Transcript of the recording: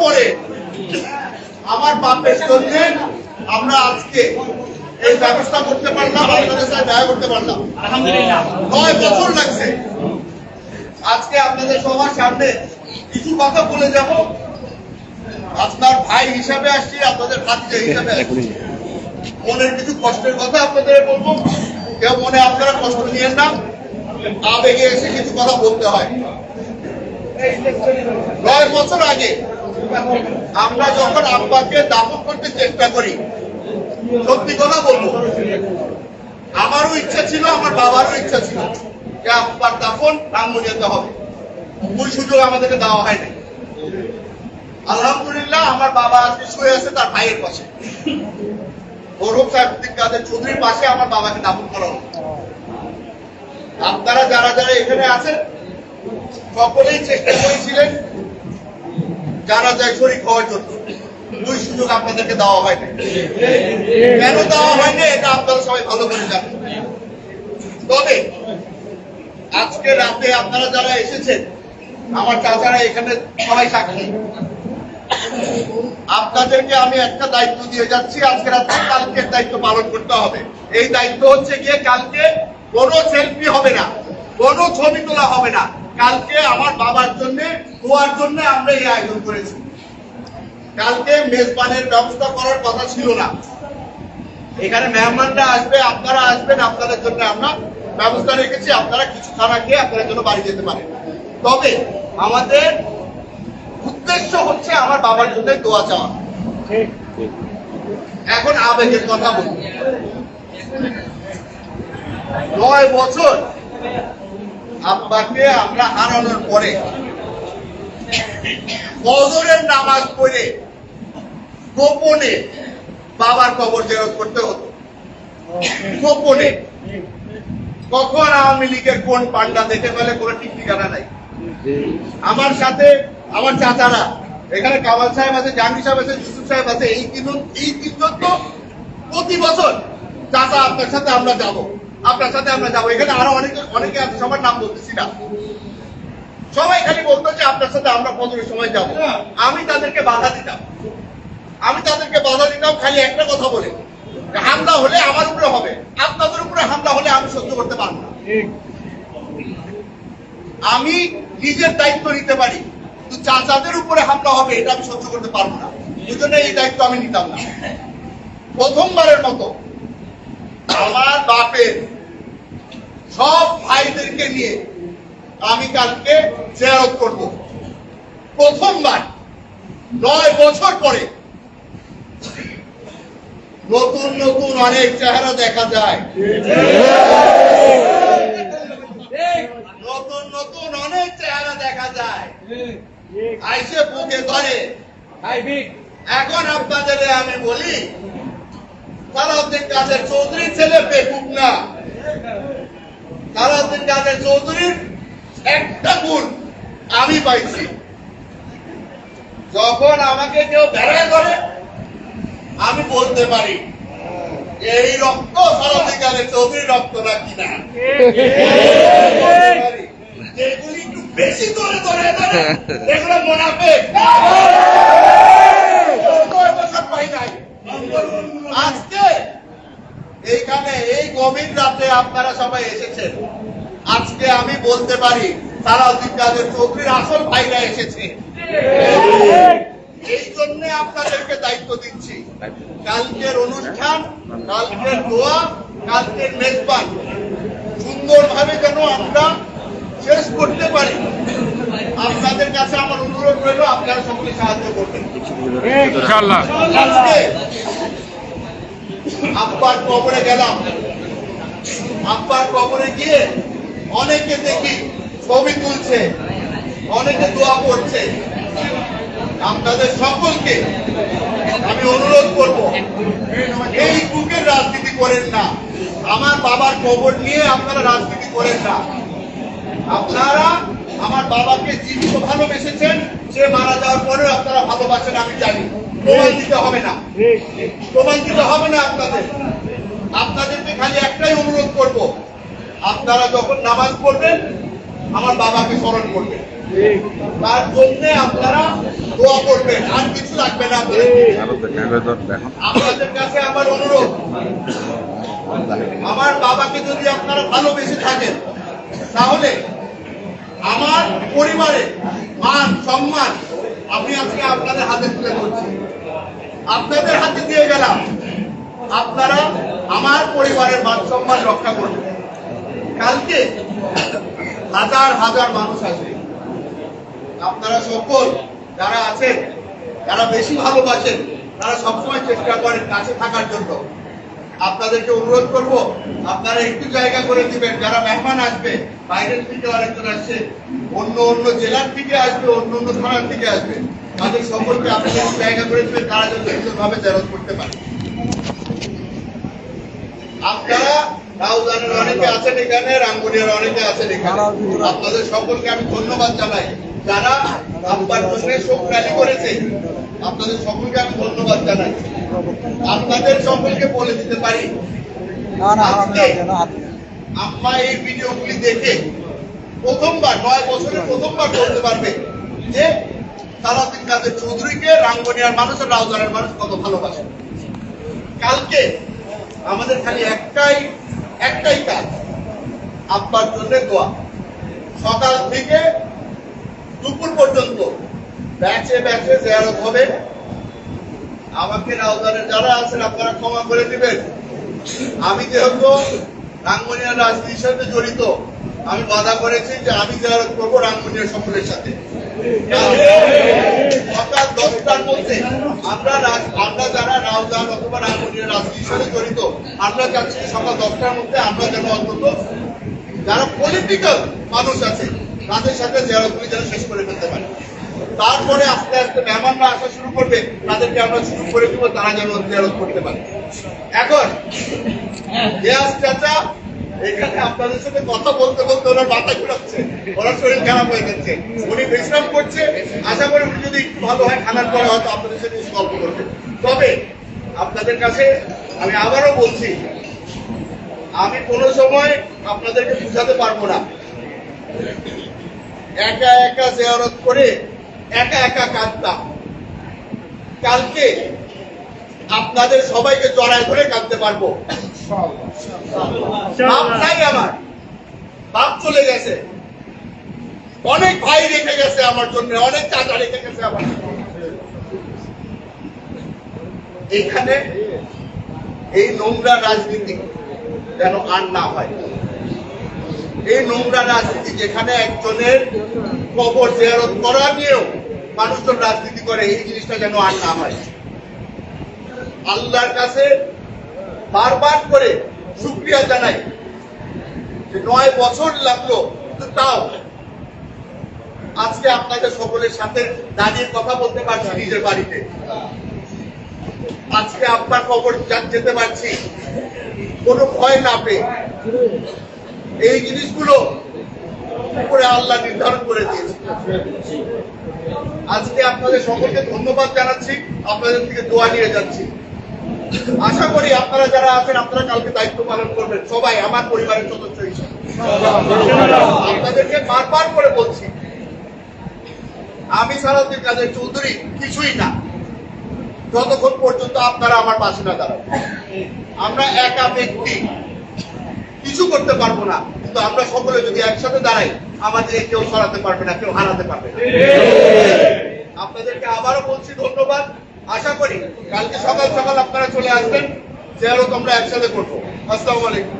পরে আমার বাপের জন্য আমরা আজকে এই ব্যবস্থা করতে পারলাম আপনাদের সাথে দেখা করতে পারলাম। নয় বছর লাগছে। আজকে আপনাদের সবার সামনে কিছু কথা বলে যাব। আপনার ভাই হিসাবে আসছি আপনাদের ভাতিজা হিসাবে আসছি। মনের কিছু কষ্টের কথা আপনাদের বলব। কেউ মনে আপনারা কষ্ট নিয়েন না। আবেগে এসে কিছু কথা বলতে হয়। নয় বছর আগে আমরা যখন আব্বাকে দাফন করতে চেষ্টা করি, সত্যি কথা বলব, আমারও ইচ্ছা ছিল, আমার বাবারও ইচ্ছা ছিল যে আব্বার দাফন রামমনিয়াতে হবে। ওই সুযোগ আমাদেরকে দেওয়া হয়নি। আলহামদুলিল্লাহ, আমার বাবা আজকে শুয়ে আছে তার ভাইয়ের পাশে। গৌরব সাহেব কাদের চৌধুরীর পাশে আমার বাবাকে দাফন করা হলো। আপনারা যারা যারা এখানে আছেন, সকলেই চেষ্টা করেছিলেন যারা যায় শরীর হওয়ার জন্য ওই সুযোগ আপনাদেরকে দেওয়া হয়নি কেন দেওয়া হয়নি এটা আপনারা সবাই ভালো করে জানেন। তবে, আজকে রাতে আপনারা যারা এসেছেন, আমার চাচারা এখানে সবাই সাক্ষী। আপনাদেরকে আমি একটা দায়িত্ব দিয়ে যাচ্ছি, আজকে রাতে কালকের দায়িত্ব পালন করতে হবে। এই দায়িত্ব হচ্ছে গিয়ে কালকে কোনো সেলফি হবে না, কোনো ছবি তোলা হবে না। কালকে আমার বাবার জন্য দোয়ার জন্য আমরা এই আয়োজন করেছি। কালকে মেজবানের ব্যবস্থা করার কথা ছিল না। এখানে মেহমানরা আসবে, আপনারা আসবেন, আপনাদের জন্য আমরা ব্যবস্থা রেখেছি। আপনারা কিছু খানা খেয়ে আপনাদের জন্য বাড়ি যেতে পারেন। তবে আমাদের উদ্দেশ্য হচ্ছে আমার বাবার জন্য দোয়া চাওয়া। এখন আবেগের কথা বলি। নয় বছর আব্বাকে আমরা হারানোর পরে ফজরের নামাজ পড়ে গোপনে বাবার কবর জেরত করতে হতো। গোপনে। কখন আওয়ামী লীগের কোন পান্ডা দেখে ফেলে, কোনো ঠিক ঠিকানা নাই। আমার সাথে, আমার চাচারা, এখানে কামাল সাহেব আছে জাহাঙ্গীর সাহেব আছে, ইউসুফ সাহেব আছে, এই তিনজন এই তিনজন তো প্রতি বছর চাচা আপনার সাথে আমরা যাব। আপনার সাথে আমরা যাব। এখানে আরও অনেকে অনেকে আছে, সবার নাম বলতেছি না। সবাই খালি বলতো যে আপনার সাথে আমরা পনেরো সময় যাব। আমি তাদেরকে বাধা দিতাম। আমি তাদেরকে বাধা দিতাম, খালি একটা কথা বলে। হামলা হলে আমার উপরে হবে। আপনাদের উপরে হামলা হলে আমি সহ্য করতে পারব না। আমি নিজের দায়িত্ব নিতে পারি। কিন্তু চাচাদের উপরে হামলা হবে, এটা আমি সহ্য করতে পারব না। এই জন্য এই দায়িত্ব আমি নিতাম না। প্রথমবারের মতো বাপের সব ভাইদেরকে নিয়ে আমি কালকে জেয়ারত করব। প্রথমবার নয় বছর পরে নতুন নতুন অনেক চেহারা দেখা যায়। নতুন নতুন অনেক চেহারা দেখা যায়। আইসে বুকে ধরে। এখন আপনাদের আমি বলি, সালাউদ্দিন কাদের চৌধুরী ছেলে বেকুব না সালাউদ্দিন কাদের চৌধুরীর একটা গুণ আমি পাইছি। যখন আমাকে কেউ বেড়ায় করে আমি বলতে পারি, এই রক্ত কাদের চৌধুরীর রক্ত না? কিনা আপনারা সবাই এসেছেন। আজকে আমি বলতে পারি সালাউদ্দিন কাদের চৌধুরীর আসল ভাইরা এসেছে। এই জন্য আপনাদেরকে দায়িত্ব দিচ্ছি। কালকের অনুষ্ঠান কালকের দোয়া কালকের মেজবান। সুন্দরভাবে যেন আমরা শেষ করতে পারি। আপনাদের কাছে আমার অনুরোধ রইল আপনারা সকলে সাহায্য করবেন। আব্বার কবরে গেলাম। আব্বার কবরে গিয়ে অনেকে দেখি ছবি তুলছে, অনেকে দোয়া করছে। আপনাদের সকলকে আমি অনুরোধ করব, এই যুগের রাজনীতি করেন না। আমার বাবার কবর নিয়ে আপনারা রাজনীতি করেন না। আপনারা আমার বাবাকে জীবিত ভালোবেসেছেন, সে মারা যাওয়ার পরেও আপনারা ভালোবাসেন, আমি জানি। প্রমাণ দিতে হবে না। প্রমাণ দিতে হবে না আপনাদের। আপনাদেরকে খালি একটাই অনুরোধ করব আপনারা যখন নামাজ পড়বেন আমার বাবাকে স্মরণ করবেন। তার জন্য আপনারা দোয়া করবেন আর কিছু লাগবে না আপনাদের। কাছে আমার অনুরোধ আমার বাবাকে যদি আপনারা ভালোবেসে থাকেন তাহলে আমার পরিবারে মান সম্মান আমি আজকে আপনাদের হাতে তুলে ধরছি। আপনাদের হাতে দিয়ে গেলাম। আপনারা আমার পরিবারের মান সম্মান রক্ষা করবেন। কালকে হাজার হাজার মানুষ আসবে। আপনারা সকল যারা আছেন, যারা বেশি ভালোবাসেন, তারা সবসময় চেষ্টা করেন কাছে থাকার জন্য। আপনাদেরকে অনুরোধ করব, আপনারা একটু জায়গা করে দিবেন। যারা মেহমান আসবে, বাইরের থেকে আরেকজন আসছে, অন্য অন্য জেলার থেকে আসবে, অন্য অন্য থানার থেকে আসবে। তাদের সকলকে আপনাদের জায়গা করে দিবেন, তারা যেন সুন্দরভাবে জেরত করতে পারে। আপনারা রাউজানের অনেকে আছেন এখানে রাঙ্গুনিয়ার অনেকে আছেন এখানে। আপনাদের সকলকে আমি ধন্যবাদ জানাই। যারা আপনার জন্য শোক র্যালি করেছে আপনাদের সকলকে আমি ধন্যবাদ জানাই। আপনাদের সকলকে বলে দিতে পারি আম্মা এই ভিডিওগুলি দেখে প্রথমবার নয় বছরে প্রথমবার বলতে পারবে যে সালাদিন কাদের চৌধুরীকে রাঙ্গনিয়ার মানুষ আর রাউজানের মানুষ কত ভালোবাসে। কালকে আমাদের খালি একটাই একটাই কাজ আব্বার জন্য দোয়া। সকাল থেকে দুপুর পর্যন্ত ব্যাচে ব্যাচে জেয়ারত হবে। আমাকে রাউজানের যারা আছেন, আপনারা ক্ষমা করে দিবেন। আমি যেহেতু রাঙ্গনিয়ার রাজনীতির সাথে জড়িত, আমি বাধা করেছি যে আমি জেয়ারত করব রাঙ্গনিয়ার সকলের সাথে। রাজনীতির সাথে জড়িত, আমরা যেন শেষ করে ফেলতে পারি। তারপরে আস্তে আস্তে মেহমানরা আসা শুরু করবে, তাদেরকে আমরা শুরু করে দিব, তারা যেন জেয়ারত করতে পারে। এখন এখানে আপনাদের সাথে কথা বলতে বলতে ওনার ওনার শরীর খারাপ হয়ে যাচ্ছে উনি বিশ্রাম করছে। আশা করি উনি যদি একটু ভালো হয়, খানার পরে হয়তো আপনাদের সাথে তবে আপনাদের কাছে আমি আবারও বলছি, আমি কোনো সময় আপনাদেরকে বুঝাতে পারব না। একা একা জেয়ারত করে একা একা কাঁদতাম। কালকে আপনাদের সবাইকে জড়ায় ধরে কাঁদতে পারব। বাপ নাই আমার। বাপ চলে গেছে। অনেক ভাই রেখে গেছে আমার জন্য অনেক চাচা রেখে গেছে আমার এখানে এই নোংরা রাজনীতি যেন আর না হয়। এই নোংরা রাজনীতি যেখানে একজনের কবর জেয়ারত করা নিয়েও মানুষজন রাজনীতি করে এই জিনিসটা যেন আর না হয়। আল্লাহর কাছে বারবার করে শুক্রিয়া জানাই। যে নয় বছর লাগল, কিন্তু তাও আজকে আপনাদের সকলের সাথে দাঁড়িয়ে কথা বলতে পারছি নিজের বাড়িতে। আজকে আপনার খবর যেতে পারছি, কোনো ভয় না পেয়ে। এই জিনিসগুলো উপরে আল্লাহ নির্ধারণ করে দিয়েছে? আজকে আপনাদের সকলকে ধন্যবাদ জানাচ্ছি, আপনাদের থেকে দোয়া নিয়ে যাচ্ছি। আশা করি আপনারা যারা আছেন, আপনারা কালকে দায়িত্ব পালন করবেন। সবাই আমার পরিবারের সদস্য হিসেবে। আপনাদেরকে বারবার করে বলছি, আমি সারাদিন কাজের চৌধুরী কিছুই না। যতক্ষণ পর্যন্ত আপনারা আমার পাশে না দাঁড়াবেন। আমরা একা ব্যক্তি। কিছু করতে পারব না, কিন্তু আমরা সকলে যদি একসাথে দাঁড়াই, আমাদের কেউ সরাতে পারবে না, কেউ হারাতে পারবে না। আপনাদেরকে আবারও বলছি ধন্যবাদ। আশা করি কালকে সকাল সকাল আপনারা চলে আসবেন। যেহেতু আমরা একসাথে করব। আসসালামু আলাইকুম।